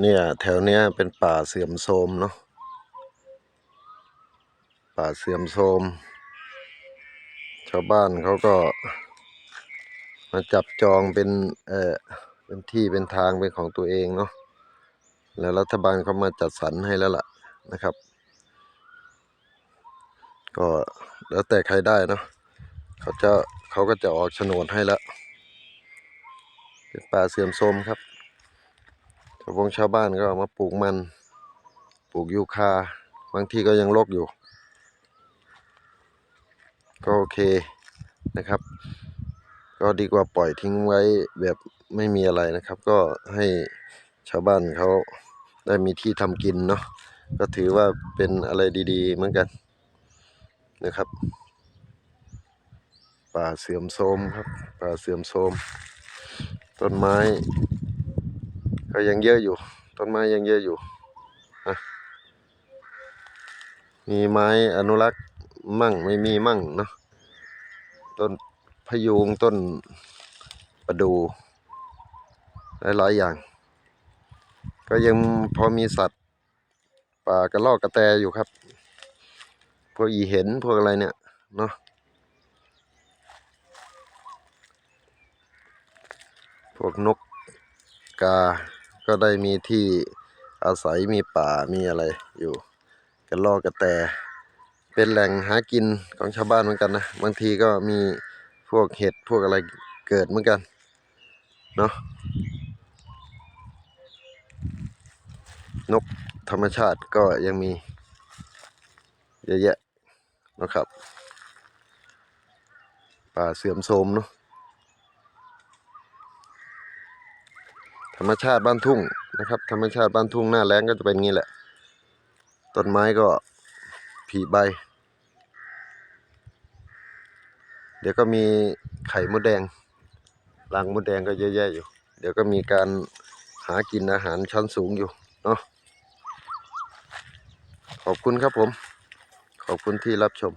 เนี่ย แถวเนี้ยเป็นป่าเสื่อมโทรมเนาะป่าเสื่อมโทรมชาวบ้านเขาก็ มาจับจองเป็นเออเป็นที่เป็นทางเป็นของตัวเองเนาะแล้วรัฐบาลเขามาจัดสรรให้แล้วล่ะนะครับ ก็แล้วแต่ใครได้เนาะเขาจะเขาก็จะออกโฉนดให้แล้วเป็นป่าเสื่อมโทรมครับ วบงชาวบ้านก็มาปลูกมัน ปลูกยูคา บางที่ก็ยังรกอยู่ ก็โอเคนะครับ ก็ดีกว่าปล่อยทิ้งไว้แบบไม่มีอะไรนะครับ ก็ให้ชาวบ้านเขาได้มีที่ทำกินเนาะ ก็ถือว่าเป็นอะไรดีๆ เหมือนกันนะครับ ป่าเสื่อมโทรมครับ ป่าเสื่อมโทรมต้นไม้ ก็ยังเยอะอยู่ ต้นไม้ยังเยอะอยู่ มีไม้อนุรักษ์มั่งไม่มีมั่งเนาะ ต้นพยูงต้นประดูหลายๆอย่าง ก็ยังพอมีสัตว์ป่ากระรอกกระแตอยู่ครับ พวกอีเห็นพวกอะไรเนี่ยเนาะพวกนกกา ก็ได้มีที่อาศัยมีป่ามีอะไรอยู่กระรอกกระแต เป็นแหล่งหากินของชาวบ้านเหมือนกันนะ บางทีก็มีพวกเห็ดพวกอะไรเกิดเหมือนกัน เนาะนกธรรมชาติก็ยังมีเยอะแยะนะครับ ป่าเสื่อมโทรมเนาะ ธรรมชาติบ้านทุ่งนะครับ ธรรมชาติบ้านทุ่งหน้าแล้งก็จะเป็นงี้แหละ ต้นไม้ก็ผลิใบ เดี๋ยวก็มีไข่มดแดงรังมดแดงก็เยอะแยะอยู่ เดี๋ยวก็มีการหากินอาหารชั้นสูงอยู่เนาะขอบคุณครับผม ขอบคุณที่รับชม